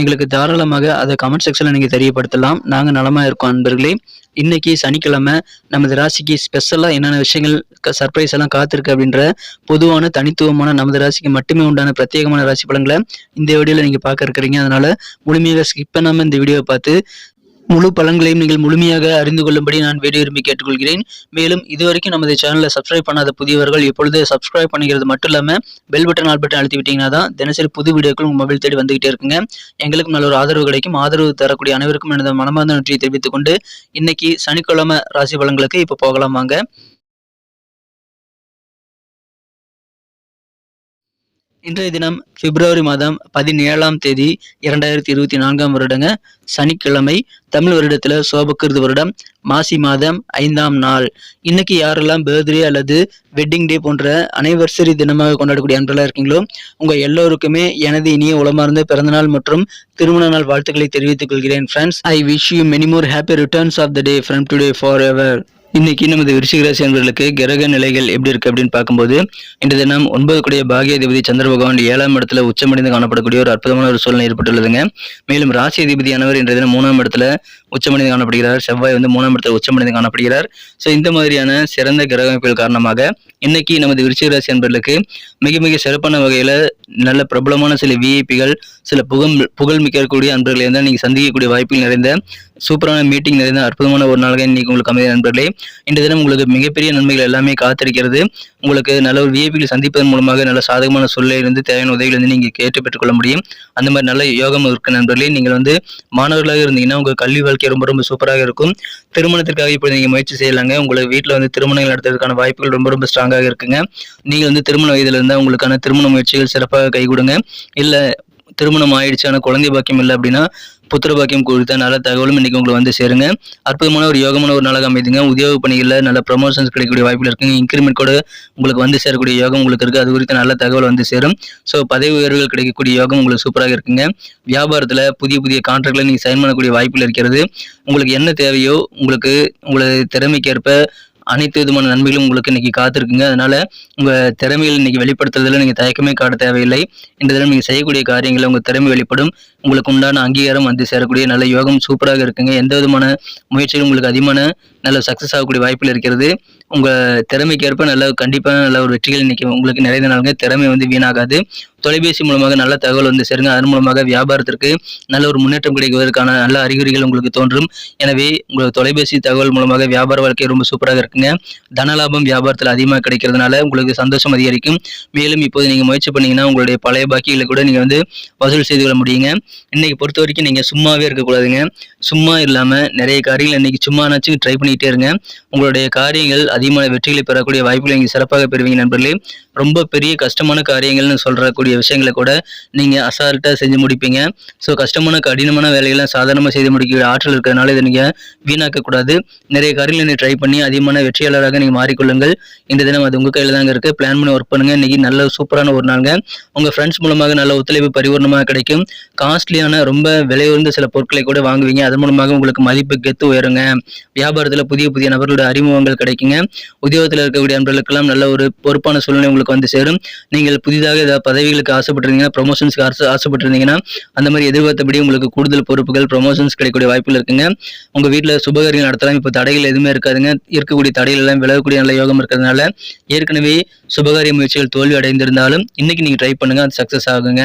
எங்களுக்கு தாராளமாக அதை கமெண்ட் செக்ஷனில் நீங்கள் தெரியப்படுத்தலாம். நாங்கள் நலமாக இருக்கோம் அன்பர்களே. இன்னைக்கு சனிக்கிழமை நமது ராசிக்கு ஸ்பெஷலாக என்னென்ன விஷயங்கள் சர்ப்ரைஸ் எல்லாம் காத்திருக்கு அப்படின்ற பொதுவான தனித்துவமான நமது ராசிக்கு மட்டுமே உண்டான பிரத்யேகமான ராசி பலன்களை இந்த வீடியோவில் நீங்கள் பார்க்க இருக்கிறீங்க. அதனால் முழுமையாக ஸ்கிப் பண்ணாமல் இந்த வீடியோவை பார்த்து முழு பலன்களையும் நீங்கள் முழுமையாக அறிந்து கொள்ளும்படி நான் வீடியோ விரும்பி கேட்டுக்கொள்கிறேன். மேலும் இதுவரைக்கும் நமது சேனலை சப்ஸ்கிரைப் பண்ணாத புதியவர்கள் இப்பொழுது சப்ஸ்கிரைப் பண்ணிக்கிறது மட்டும் இல்லாமல் பெல் பட்டன் ஆல் பட்டன் அழுத்தி விட்டீங்கன்னா தான் தினசரி புது வீடியோக்கள் உங்கள் மொபைல் தேடி வந்துகிட்டே இருக்குங்க. எங்களுக்கும் நல்ல ஒரு ஆதரவு கிடைக்கும். ஆதரவு தரக்கூடிய அனைவருக்கும் எனது மனமார்ந்த நன்றியை தெரிவித்துக் கொண்டு இன்னைக்கு சனிக்கிழமை ராசி பலன்களுக்கு இப்போ போகலாம் வாங்க. இன்றைய தினம் பிப்ரவரி மாதம் பதினேழாம் தேதி இரண்டாயிரத்தி இருபத்தி நான்காம் வருடங்க. சனிக்கிழமை தமிழ் வருடத்துல சோபக்கிருது வருடம் மாசி மாதம் ஐந்தாம் நாள். இன்னைக்கு யாரெல்லாம் பர்த்டே அல்லது வெட்டிங் டே போன்ற அனைவர்சரி தினமாக கொண்டாடக்கூடிய அன்றெல்லாம் இருக்கீங்களோ உங்க எல்லோருக்குமே எனது இனிய உளமார்ந்த பிறந்தநாள் மற்றும் திருமண நாள் வாழ்த்துக்களை தெரிவித்துக் கொள்கிறேன் friends I wish you many more happy returns of the day from today forever இன்னைக்கு நமது விருச்சிக ராசி கிரக நிலைகள் எப்படி இருக்கு அப்படின்னு பார்க்கும்போது இன்று தினம் ஒன்பது கூடிய பாகியாதிபதி சந்திர பகவான் ஏழாம் இடத்துல உச்சமடைந்து காணப்படக்கூடிய ஒரு அற்புதமான ஒரு சூழ்நிலை ஏற்பட்டுள்ளதுங்க. மேலும் ராசி அதிபதியானவர் இன்றைய தினம் மூணாம் இடத்துல உச்சமடைந்து காணப்படுகிறார். செவ்வாய் வந்து மூணாம் இடத்துல உச்சமடைந்து காணப்படுகிறார். ஸோ இந்த மாதிரியான சிறந்த கிரக அமைப்புகள் காரணமாக இன்னைக்கு நமது விருச்சிகராசி என்பர்களுக்கு மிக மிக சிறப்பான வகையில நல்ல பிரபலமான சில விஐபிகள் சில புகழ் புகழ் மிக்கக்கூடிய அன்பர்களை இருந்தால் நீங்க சந்திக்கக்கூடிய வாய்ப்புகள் நிறைந்த சூப்பரான மீட்டிங் நிறைந்த அற்புதமான ஒரு நாளாக இன்னைக்கு உங்களுக்கு அமைதி நண்பர்களே. இந்த தினம் உங்களுக்கு மிகப்பெரிய நன்மைகள் எல்லாமே காத்திருக்கிறது. உங்களுக்கு நல்ல ஒரு விஐபிகள் சந்திப்பதன் மூலமாக நல்ல சாதகமான சூழ்நிலை இருந்து தேவையான உதவிகள் வந்து நீங்க கேட்டு பெற்றுக்கொள்ள முடியும். அந்த மாதிரி நல்ல யோகம் இருக்க நண்பர்களே. நீங்கள் வந்து மாணவர்களாக இருந்தீங்கன்னா உங்க கல்வி வாழ்க்கை ரொம்ப ரொம்ப சூப்பராக இருக்கும். திருமணத்திற்காக இப்போ நீங்க முயற்சி செய்யலாங்க. உங்களுக்கு வீட்டில் வந்து திருமணங்கள் நடத்துறதுக்கான வாய்ப்புகள் ரொம்ப ரொம்ப ஸ்ட்ராங்காக இருக்குங்க. நீங்கள் வந்து திருமண வயதில் இருந்தால் உங்களுக்கான திருமண முயற்சிகள் சிறப்பாக கை கொடுங்க. இல்லை திருமணம் ஆயிடுச்சு ஆனால் குழந்தை பாக்கியம் இல்லை அப்படின்னா புத்திர பாக்கியம் குறித்த நல்ல தகவலும் இன்னைக்கு உங்களுக்கு வந்து சேருங்க. அற்புதமான ஒரு யோகமான ஒரு நாளாக அமைதுங்க. உத்தியோக பணிகளில் நல்ல ப்ரமோஷன்ஸ் கிடைக்கக்கூடிய வாய்ப்பில் இருக்குங்க. இன்க்ரிமெண்ட் கூட உங்களுக்கு வந்து சேரக்கூடிய யோகம் உங்களுக்கு இருக்குது அது குறித்த நல்ல தகவல் வந்து சேரும். ஸோ பதவி உயர்வுகள் கிடைக்கக்கூடிய யோகம் உங்களுக்கு சூப்பராக இருக்குங்க. வியாபாரத்தில் புதிய புதிய கான்ட்ராக்டில் நீங்கள் சைன் பண்ணக்கூடிய வாய்ப்பில் இருக்கிறது. உங்களுக்கு என்ன தேவையோ உங்களுக்கு உங்களது திறமைக்கேற்ப அனைத்து விதமான நன்மைகளும் உங்களுக்கு இன்னைக்கு காத்திருக்குங்க. அதனால உங்க திறமைகள் இன்னைக்கு வெளிப்படுத்துறதுல நீங்க தயக்கமே காட்ட தேவையில்லை. இந்த தினம் நீங்க செய்யக்கூடிய காரியங்களை உங்க திறமை வெளிப்படும். உங்களுக்கு உண்டான அங்கீகாரம் வந்து சேரக்கூடிய நல்ல யோகம் சூப்பராக இருக்குங்க. எந்த விதமான முயற்சிகளும் உங்களுக்கு அதிகமான நல்ல சக்சஸ் ஆகக்கூடிய வாய்ப்புகள் இருக்கிறது. உங்க திறமைக்கேற்ப நல்ல கண்டிப்பான நல்ல ஒரு வெற்றிகள் இன்னைக்கு உங்களுக்கு நிறைந்த நாளுங்க. திறமை வந்து வீணாகாது. தொலைபேசி மூலமாக நல்ல தகவல் வந்து சேருங்க. அதன் மூலமாக வியாபாரத்திற்கு நல்ல ஒரு முன்னேற்றம் கிடைக்குவதற்கான நல்ல அறிகுறிகள் உங்களுக்கு தோன்றும். எனவே உங்கள் தொலைபேசி தகவல் மூலமாக வியாபார வாழ்க்கை ரொம்ப சூப்பராக இருக்குங்க. தனலாபம் வியாபாரத்தில் அதிகமாக கிடைக்கிறதுனால உங்களுக்கு சந்தோஷம் அதிகரிக்கும். மேலும் இப்போது நீங்கள் முயற்சி பண்ணீங்கன்னா உங்களுடைய பழைய பாக்கிகளை கூட நீங்கள் வந்து வசூல் செய்து கொள்ள முடியுங்க. இன்னைக்கு பொறுத்த வரைக்கும் நீங்கள் சும்மாவே இருக்கக்கூடாதுங்க. சும்மா இல்லாமல் நிறைய காரியங்கள் இன்னைக்கு சும்மானாச்சும் ட்ரை பண்ணிகிட்டே இருங்க. உங்களுடைய காரியங்கள் அதிகமான வெற்றிகளை பெறக்கூடிய வாய்ப்புகளை நீங்கள் சிறப்பாக பெறுவீங்க நண்பர்களே. ரொம்ப பெரிய கஷ்டமான காரியங்கள்னு சொல்கிறக்கூடிய விஷயங்களை கூட நீங்க அசால்ட்டா செஞ்சு முடிப்பீங்க. ஸோ கஷ்டமான கடினமான வேலைகள்லாம் சாதாரணமாக செய்து முடிக்கிற ஆற்றல் இருக்கிறதுனால இதை நீங்க வீணாக்கக்கூடாது. நிறைய காரியங்களை நீங்க ட்ரை பண்ணி அதிகமான வெற்றியாளராக நீங்க மாறிக்கொள்ளுங்கள். இந்த தினம் அது உங்க கையில் தாங்க இருக்கு. பிளான் பண்ணி ஒர்க் பண்ணுங்க. இன்றைக்கி நல்ல சூப்பரான ஒரு நாளுங்க. உங்க ஃப்ரெண்ட்ஸ் மூலமாக நல்ல ஒத்துழைப்பு பரிபூர்ணமாக கிடைக்கும். காஸ்ட்லியான ரொம்ப விலையுறந்த சில பொருட்களை கூட வாங்குவீங்க. அதன் மூலமாக உங்களுக்கு மதிப்பு கெத்து உயருங்க. வியாபாரத்துல புதிய புதிய நபர்களுடைய அறிமுகங்கள் கிடைக்குங்க. உத்தியோகத்தில் இருக்கக்கூடிய நண்பர்களுக்கெல்லாம் நல்ல ஒரு பொறுப்பான சூழ்நிலை உங்களுக்கு வந்து சேரும். நீங்கள் புதிதாக ஏதாவது பதவிகளுக்கு ஆசைப்பட்டிருந்தீங்கன்னா ப்ரொமோஷன்ஸ்க்கு ஆசை ஆசைப்பட்டிருந்தீங்கன்னா அந்த மாதிரி எதிர்பார்த்தபடி உங்களுக்கு கூடுதல் பொறுப்புகள் ப்ரொமோஷன்ஸ் கிடைக்கக்கூடிய வாய்ப்புகள் இருக்குங்க. உங்க வீட்டில் சுபகாரியம் நடத்தலாம். இப்போ தடைகள் எதுவுமே இருக்காதுங்க. இருக்கக்கூடிய தடைகள் எல்லாம் விலகக்கூடிய நல்ல யோகம் இருக்கிறதுனால ஏற்கனவே சுபகாரிய முயற்சிகள் தோல்வி அடைந்திருந்தாலும் இன்னைக்கு நீங்க ட்ரை பண்ணுங்க. அது சக்சஸ் ஆகுங்க.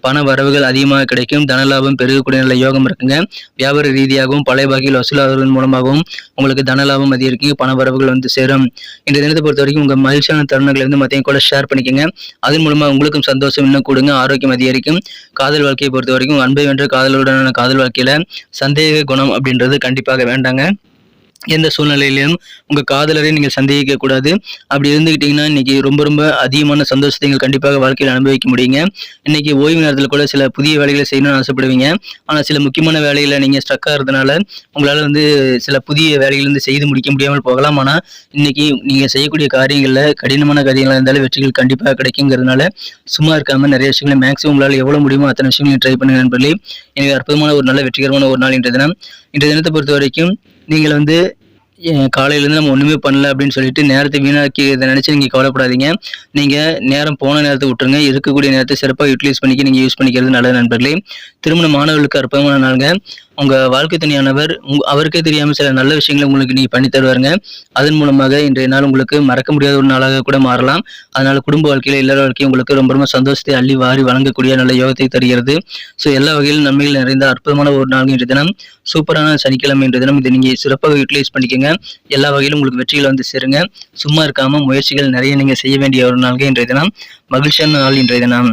பண வரவுகள் அதிகமாக கிடைக்கும். தனலாபம் பெருகக்கூடிய நல்ல யோகம் இருக்குங்க. வியாபார ரீதியாகவும் பழைய வகையில் வசூலாவதன் மூலமாகவும் உங்களுக்கு தனலாபம் அதிகரிக்கும். பண வரவுகள் வந்து சேரும். இந்த தினத்தை பொறுத்த வரைக்கும் உங்க மகிழ்ச்சியான தருணங்களை வந்து மத்தியம் கூட ஷேர் பண்ணிக்கோங்க. அதன் மூலமா உங்களுக்கும் சந்தோஷம் இன்னும் கொடுங்க. ஆரோக்கியம் அதிகரிக்கும். காதல் வாழ்க்கையை பொறுத்த வரைக்கும் அன்பை வென்ற காதலுடனான காதல் வாழ்க்கையில சந்தேக குணம் அப்படின்றது கண்டிப்பாக வேண்டாங்க. எந்த சூழ்நிலையிலும் உங்கள் காதலரை நீங்கள் சந்தேகிக்க கூடாது. அப்படி இருந்துக்கிட்டிங்கன்னா இன்றைக்கி ரொம்ப ரொம்ப அதிகமான சந்தோஷத்தை நீங்கள் கண்டிப்பாக வாழ்க்கையில் அனுபவிக்க முடியுங்க. இன்றைக்கி ஓய்வு நேரத்தில் கூட சில புதிய வேலைகளை செய்யணும்னு ஆசைப்படுவீங்க. ஆனால் சில முக்கியமான வேலைகளை நீங்கள் ஸ்ட்ரக் ஆகிறதுனால உங்களால் வந்து சில புதிய வேலைகள் வந்து செய்து முடிக்க முடியாமல் போகலாம். ஆனால் இன்றைக்கி நீங்கள் செய்யக்கூடிய காரியங்களில் கடினமான காரியங்களாக இருந்தாலும் வெற்றிகள் கண்டிப்பாக கிடைக்குங்கிறதுனால சும்மா இருக்காமல் நிறைய விஷயங்களை மேக்ஸிமம் உங்களால் எவ்வளோ முடியுமோ அத்தனை விஷயங்களையும் ட்ரை பண்ணுங்க நண்பர்களே. எனக்கு அற்புதமான ஒரு நல்ல வெற்றிகரமான ஒரு நாள் இன்றைய தினம். இன்றைய தினத்தை பொறுத்த வரைக்கும் நீங்கள் வந்து காலையிலேருந்து நம்ம ஒன்றுமே பண்ணல அப்படின்னு சொல்லிட்டு நேரத்தை வீணாக்கி இதை நினச்சி நீங்கள் கவலைப்படாதீங்க. நீங்கள் நேரம் போன நேரத்தை விட்டுருங்க. இருக்கக்கூடிய நேரத்தை சிறப்பாக யூட்டிலைஸ் பண்ணிக்க நீங்கள் யூஸ் பண்ணிக்கிறது நல்ல நண்பர்களே. திருமண மாணவர்களுக்கு அற்புதமான நாளுங்க. உங்கள் வாழ்க்கை துணையானவர் உங் அவருக்கே தெரியாமல் சில நல்ல விஷயங்களை உங்களுக்கு நீங்கள் பண்ணி தருவாருங்க. அதன் மூலமாக இன்றைய நாள் உங்களுக்கு மறக்க முடியாத ஒரு நாளாக கூட மாறலாம். அதனால் குடும்ப வாழ்க்கையில் இல்லற வாழ்க்கையும் உங்களுக்கு ரொம்ப ரொம்ப சந்தோஷத்தை அள்ளி வாரி வழங்கக்கூடிய நல்ல யோகத்தை தருகிறது. ஸோ எல்லா வகையிலும் நன்மைகள் நிறைந்த அற்புதமான ஒரு நாள் இன்றைய தினம். சூப்பரான சனிக்கிழமை இன்றைய தினம் இதை நீங்கள் சிறப்பாக யூட்டிலைஸ் பண்ணிக்கோங்க. எல்லா வகையிலும் உங்களுக்கு வெற்றிகளை வந்து சேருங்க. சும்மா இருக்காமல் முயற்சிகள் நிறைய நீங்கள் செய்ய வேண்டிய ஒரு நாள்கள் இன்றைய தினம். மகிழ்ச்சியான நாள் இன்றைய தினம்.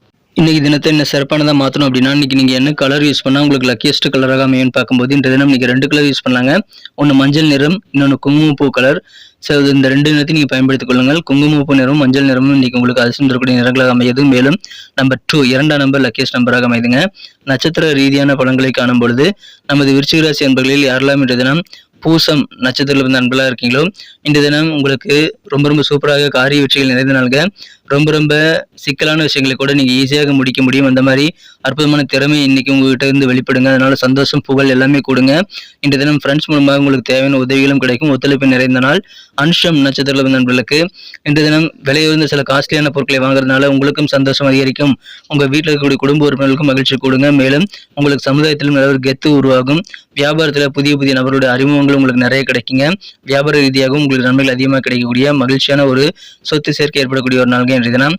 இன்னைக்கு தினத்தை என்ன சிறப்பானதாக மாற்றணும் அப்படின்னா இன்னைக்கு நீங்கள் என்ன கலர் யூஸ் பண்ணால் உங்களுக்கு லக்கியஸ்ட் கலராக அமையும்னு பார்க்கும்போது இந்த தினம் நீங்கள் ரெண்டு கலர் யூஸ் பண்ணலாங்க. ஒன்று மஞ்சள் நிறம் இன்னொன்று குங்குமப்பூ கலர் ஸோ இந்த ரெண்டு நிறத்தை நீங்கள் பயன்படுத்திக் கொள்ளுங்கள். குங்குமப்பூ நிறம் மஞ்சள் நிறமும் இன்னைக்கு உங்களுக்கு அதிர்ஷ்டம் தரக்கூடிய நிறங்களாக அமையது. மேலும் நம்பர் டூ இரண்டாம் நம்பர் லக்கியஸ்ட் நம்பராக அமைதுங்க நட்சத்திர ரீதியான பலன்களை காணும் பொழுது நமது விருச்சிகராசி என்பர்களில் யாரெல்லாம் இன்றைய தினம் பூசம் நட்சத்திரத்தில் இருந்த அன்பலாக இருக்கீங்களோ இந்த தினம் உங்களுக்கு ரொம்ப ரொம்ப சூப்பராக காரிய வெற்றிகள் நிறைந்த நாளுங்க. ரொம்ப ரொம்ப சிக்கலான விஷயங்களை கூட நீங்கள் ஈஸியாக முடிக்க முடியும். அந்த மாதிரி அற்புதமான திறமை இன்னைக்கு உங்ககிட்ட இருந்து வெளிப்படுங்க. அதனால சந்தோஷம் புகழ் எல்லாமே கொடுங்க. இன்றைய தினம் ஃப்ரெண்ட்ஸ் மூலமாக உங்களுக்கு தேவையான உதவிகளும் கிடைக்கும். ஒத்துழைப்பு நிறைந்த நாள். அன்ஷம் நட்சத்திர நண்பர்களுக்கு இன்றைய தினம் விலையுயர்ந்த சில காஸ்ட்லியான பொருட்களை வாங்குறதுனால உங்களுக்கும் சந்தோஷம் அதிகரிக்கும். உங்கள் வீட்டில் இருக்கக்கூடிய குடும்ப உறுப்பினர்களுக்கும் மகிழ்ச்சி கொடுங்க. மேலும் உங்களுக்கு சமுதாயத்திலும் நல்ல ஒரு கெத்து உருவாகும். வியாபாரத்தில் புதிய புதிய நபருடைய அறிமுகங்களும் உங்களுக்கு நிறைய கிடைக்குங்க. வியாபார ரீதியாகவும் உங்களுக்கு நன்மைகள் அதிகமாக கிடைக்கக்கூடிய மகிழ்ச்சியான ஒரு சொத்து சேர்க்கை ஏற்படக்கூடிய ஒரு நாள்கள் இன்றைய தினம்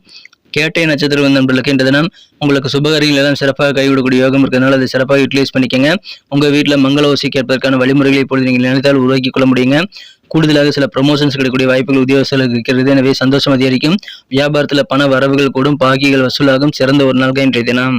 கேட்டை நட்சத்திரம் வந்த நண்பர்களுக்கு இந்த தினம் உங்களுக்கு சுபகாரியங்கள் எல்லாம் சிறப்பாக கைவிடக்கூடிய யோகம் இருக்கிறதுனால அதை சிறப்பாக யூட்டிலைஸ் பண்ணிக்கங்க. உங்க வீட்டில் மங்கள ஓசி கேட்பதற்கான வழிமுறைகளை இப்பொழுது நீங்கள் நினைத்தால் உருவாக்கி கொள்ள முடியுங்க. கூடுதலாக சில ப்ரொமோஷன்ஸ் கிடைக்கக்கூடிய வாய்ப்புகள் உத்தியோகஸ்தர்களுக்கு இருக்கிறது. எனவே சந்தோஷம் அதிகரிக்கும். வியாபாரத்தில் பண வரவுகள் கூடும். பாக்கிகள் வசூலாகும். சிறந்த ஒரு நாள்கள் இன்றைய தினம்.